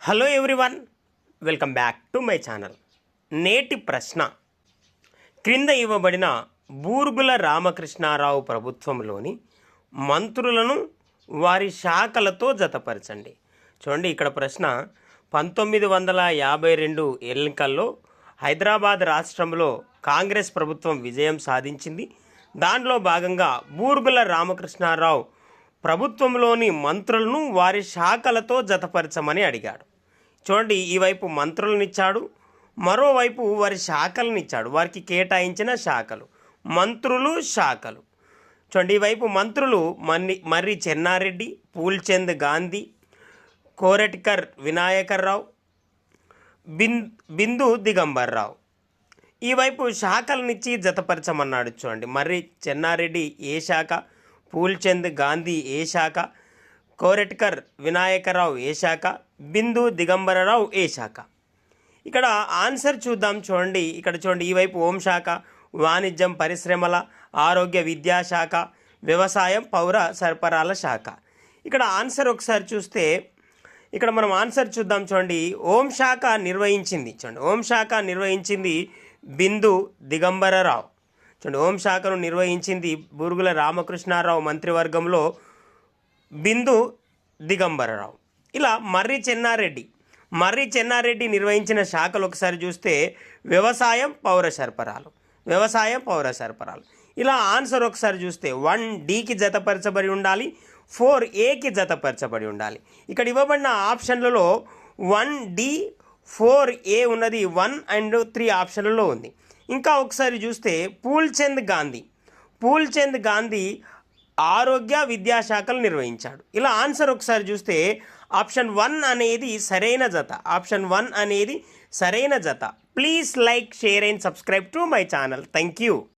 Hello everyone welcome back to my channel. నేటి ప్రశ్న. క్రింద ఇవ్వబడిన బూర్గుల రామకృష్ణారావు ప్రభుత్వంలోని మంత్రులను వారి శాఖలతో జతపరచండి. చూడండి ఇక్కడ ప్రశ్న. పంతొమ్మిది వందల యాభై రెండు ఎన్నికల్లో హైదరాబాద్ రాష్ట్రంలో కాంగ్రెస్ ప్రభుత్వం విజయం సాధించింది. దాంట్లో భాగంగా బూర్గుల రామకృష్ణారావు ప్రభుత్వంలోని మంత్రులను వారి శాఖలతో జతపరచమని అడిగాడు. చూడండి ఈ వైపు మరోవైపు వారి శాఖలను ఇచ్చాడు వారికి కేటాయించిన శాఖలు మంత్రులు శాఖలు. చూడండి ఈవైపు మంత్రులు మన్ని మర్రి చెన్నారెడ్డి పూల్చంద్ గాంధీ కోరటికర్ వినాయకర్రావు బిన్ బిందు దిగంబర్రావు. ఈ వైపు శాఖలనిచ్చి జతపరచమన్నాడు చూడండి. మర్రి చెన్నారెడ్డి ఏ శాఖ? పూల్చంద్ గాంధీ ఏ శాఖ కోరెట్కర్ వినాయకరావు ఏ శాఖ బిందు దిగంబరరావు ఏ శాఖ? ఇక్కడ ఆన్సర్ చూద్దాం చూడండి. ఇక్కడ చూడండి ఈ వైపు హోంశాఖ వాణిజ్యం పరిశ్రమల ఆరోగ్య విద్యాశాఖ వ్యవసాయం పౌర సరఫరాల శాఖ. ఇక్కడ ఆన్సర్ ఒకసారి చూస్తే ఇక్కడ మనం ఆన్సర్ చూద్దాం చూడండి. హోంశాఖ నిర్వహించింది. చూడండి హోంశాఖ నిర్వహించింది బిందు దిగంబరరావు. చూడండి హోంశాఖను నిర్వహించింది బూరుగుల రామకృష్ణారావు మంత్రివర్గంలో బిందు దిగంబరరావు. ఇలా మర్రి చెన్నారెడ్డి మర్రి చెన్నారెడ్డి నిర్వహించిన శాఖలు ఒకసారి చూస్తే వ్యవసాయం పౌర సరఫరాలు వ్యవసాయం పౌర సరఫరాలు. ఇలా ఆన్సర్ ఒకసారి చూస్తే వన్ డీకి జతపరచబడి ఉండాలి ఫోర్ ఏకి జతపరచబడి ఉండాలి. ఇక్కడ ఇవ్వబడిన ఆప్షన్లలో వన్ డి ఫోర్ ఏ ఉన్నది వన్ అండ్ త్రీ ఆప్షన్లలో ఉంది. ఇంకా ఒకసారి చూస్తే పూల్చంద్ గాంధీ. పూల్చంద్ గాంధీ ఆరోగ్య విద్యాశాఖలు నిర్వహించాడు. ఇలా ఆన్సర్ ఒకసారి చూస్తే ఆప్షన్ వన్ అనేది సరైన జత. ఆప్షన్ వన్ అనేది సరైన జత. Please like share and subscribe to my channel. Thank you